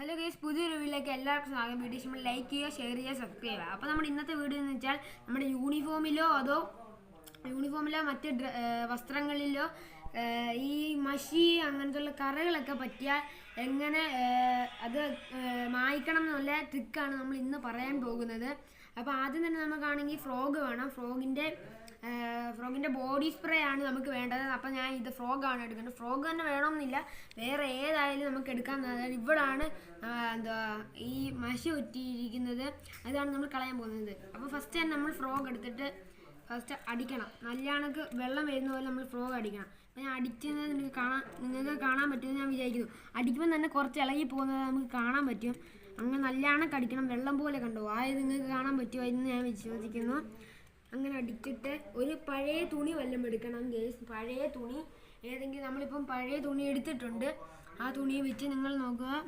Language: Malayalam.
ഹലോ ഗേസ് പുതിയൊരു വീഡിയോയിലേക്ക് എല്ലാവർക്കും സ്വാഗതം. വീഡിയോ നമ്മൾ ലൈക്ക് ചെയ്യുക ഷെയർ ചെയ്യുക സബ്സ്ക്രൈബ് ചെയ്യുക. അപ്പോൾ നമ്മുടെ ഇന്നത്തെ വീഡിയോ എന്ന് വെച്ചാൽ നമ്മുടെ യൂണിഫോമിലോ അതോ യൂണിഫോമിലോ മറ്റ് വസ്ത്രങ്ങളിലോ ഈ മഷി അങ്ങനത്തെ കറകളൊക്കെ പറ്റിയാൽ എങ്ങനെ അത് മായ്ക്കണം എന്നുള്ള ട്രിക്കാണ് നമ്മൾ ഇന്ന് പറയാൻ പോകുന്നത്. അപ്പോൾ ആദ്യം തന്നെ നമുക്കാണെങ്കിൽ ഫ്രോഗ് വേണം. ഫ്രോഗിന്റെ ഫ്രോഗിന്റെ ബോഡി സ്പ്രേ ആണ് നമുക്ക് വേണ്ടത്. അപ്പം ഞാൻ ഇത് ഫ്രോഗാണ് എടുക്കുന്നത്. ഫ്രോഗ് തന്നെ വേണമെന്നില്ല. വേറെ ഏതായാലും നമുക്ക് എടുക്കാൻ അതായത് ഇവിടാണ് എന്താ ഈ മഷി ഒറ്റിയിരിക്കുന്നത് അതാണ് നമ്മൾ കളയാൻ പോകുന്നത്. അപ്പോൾ ഫസ്റ്റ് തന്നെ നമ്മൾ ഫ്രോഗ് എടുത്തിട്ട് ഫസ്റ്റ് അടിക്കണം. നല്ലയാണക്ക് വെള്ളം വരുന്ന പോലെ നമ്മൾ ഫ്രോഗ് അടിക്കണം. അപ്പം ഞാൻ അടിക്കുന്നത് നിങ്ങൾക്ക് കാണാൻ നിങ്ങൾക്ക് കാണാൻ പറ്റുമെന്ന് ഞാൻ വിചാരിക്കുന്നു. അടിക്കുമ്പോൾ തന്നെ കുറച്ച് ഇളകി പോകുന്നത് നമുക്ക് കാണാൻ പറ്റും. അങ്ങനെ നല്ലയാണക്ക് അടിക്കണം. വെള്ളം പോലെ കണ്ടു? ആയത് നിങ്ങൾക്ക് കാണാൻ പറ്റുമോ എന്ന് ഞാൻ വിശ്വസിക്കുന്നു. അങ്ങനെ അടിച്ചിട്ട് ഒരു പഴയ തുണി വല്ലതും എടുക്കണം ഗേസ് പഴയ തുണി. ഏതെങ്കിലും നമ്മളിപ്പം പഴയ തുണി എടുത്തിട്ടുണ്ട്. ആ തുണി വെച്ച് നിങ്ങൾ നോക്കുക.